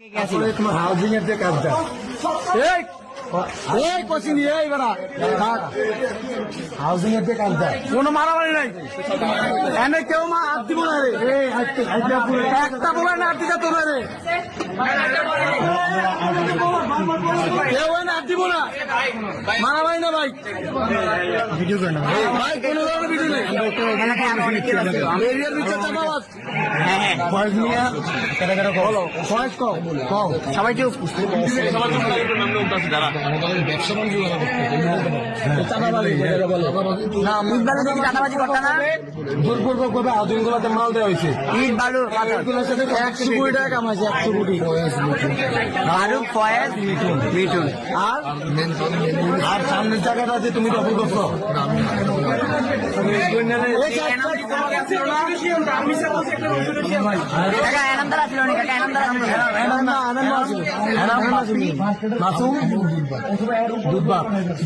তোমার হাউজিং এর যে কাজটা এই কোচিং এই বেড়া হাউজিং কোনো মারামারি কেউ মা হাত দিব না ভাই বয়স নিয়ে কেটে কেটে কল বয়স কম কম সবাই চুপ না মুখবেলা থেকে চাঁদাবাজি করতে না। জোরপূর্বক ভাবে হাউজিং মাল দেওয়া হয়েছে। ইট বালু এগুলোর সাথে একশো কোটি টাকা কামাইছে একশো কোটি ফারুক ফয়েজ মিঠুন। মিঠুন আর? আর সামনের জায়গাটা যে তুমি দখল করছ।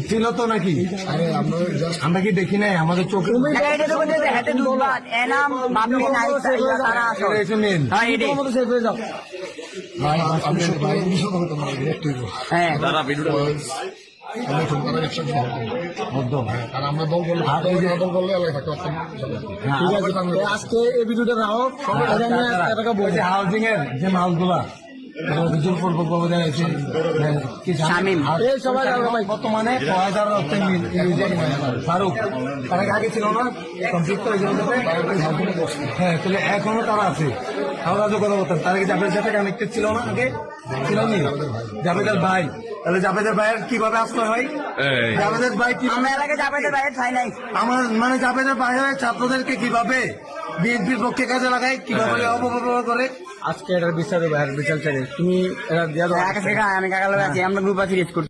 ছিল তো নাকি আমরা কি দেখি নাই আমাদের চোখে কাকা নাই তারা হ্যাঁ হয়ে হ্যাঁ একদম। আর আমরা দল করলে দল থাকতে পারতাম আজকে এই ভিডিওটা একটা টাকা বলছি হাউজিং এর যে মালগুলা বর্তমানে ফারুক। তার আগে ছিল না কমপ্লিট করে হ্যাঁ তাহলে এখনও তারা আছে। আমরা তো কথা বলতাম তার আগে জাভেদের সাথে কানেক্টেড ছিল না আগে? ছিল নি? জাভেদের ভাই। তাহলে জাভেদের ভাইয়ের কীভাবে আসতে হয়? জাভেদের ভাই কি আমরা এলাকায় নাই। আমার মানে জাভেদের বাইরে ছাত্রদেরকে কীভাবে বিএনপির পক্ষে কাজে লাগায় কীভাবে অপব্যবহার করে? আজকে এটার বিচারে বাইরের বিচার চাই। তুমি এটা দিয়া দাও। আমি কাকালে আছি আমরা গ্রুপ আছি করছি।